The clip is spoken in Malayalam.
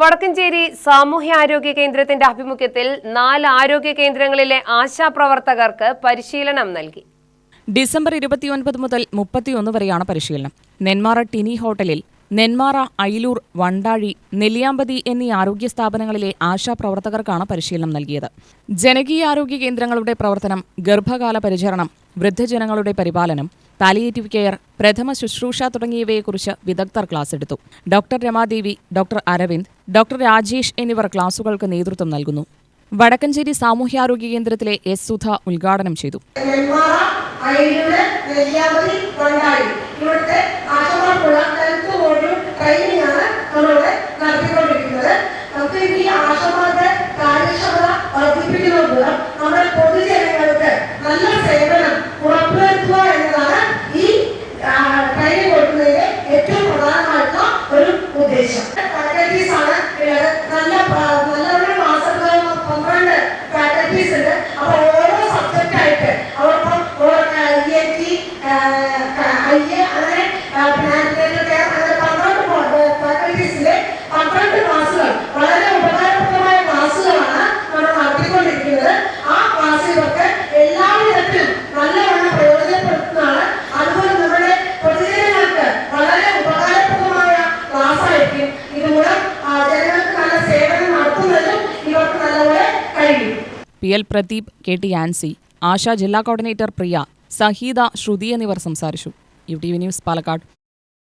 വടക്കഞ്ചേരി സാമൂഹ്യാരോഗ്യ കേന്ദ്രത്തിന്റെ ആഭിമുഖ്യത്തിൽ നാല് ആരോഗ്യ കേന്ദ്രങ്ങളിലെ ആശാപ്രവർത്തകർക്ക് പരിശീലനം നൽകി. ഡിസംബർ ഇരുപത്തിയൊൻപത് മുതൽ മുപ്പത്തിയൊന്ന് വരെയാണ് പരിശീലനം. നെന്മാറ ടിനി ഹോട്ടലിൽ നെന്മാറ അയിലൂർ വണ്ടാഴി നെല്ലിയാമ്പതി എന്നീ ആരോഗ്യ സ്ഥാപനങ്ങളിലെ ആശാപ്രവർത്തകർക്കാണ് പരിശീലനം നൽകിയത്. ജനകീയ ആരോഗ്യ കേന്ദ്രങ്ങളുടെ പ്രവർത്തനം ഗർഭകാല പരിചരണം വൃദ്ധജനങ്ങളുടെ പരിപാലനം പാലിയേറ്റീവ് കെയർ പ്രഥമ ശുശ്രൂഷ തുടങ്ങിയവയെക്കുറിച്ച് വിദഗ്ധർ ക്ലാസ് എടുത്തു. Doctor Ramadevi doctor Aravind doctor Rajesh എന്നിവർ ക്ലാസുകൾക്ക് നേതൃത്വം നൽകുന്നു. വടക്കഞ്ചേരി സാമൂഹ്യാരോഗ്യ കേന്ദ്രത്തിലെ എസ്. സുധ ഉദ്ഘാടനം ചെയ്തു. ഫാക്കൽറ്റീസ് ഉണ്ട്. അപ്പൊ ഓരോ സബ്ജക്റ്റ് ആയിട്ട് അവർക്ക് I A T I A അങ്ങനെ P L Pradeep K T Ancy Asha ജില്ലാ കോർഡിനേറ്റർ പ്രിയ സഹീദ ശ്രുതി എന്നിവർ സംസാരിച്ചു. U T V news Palakkad.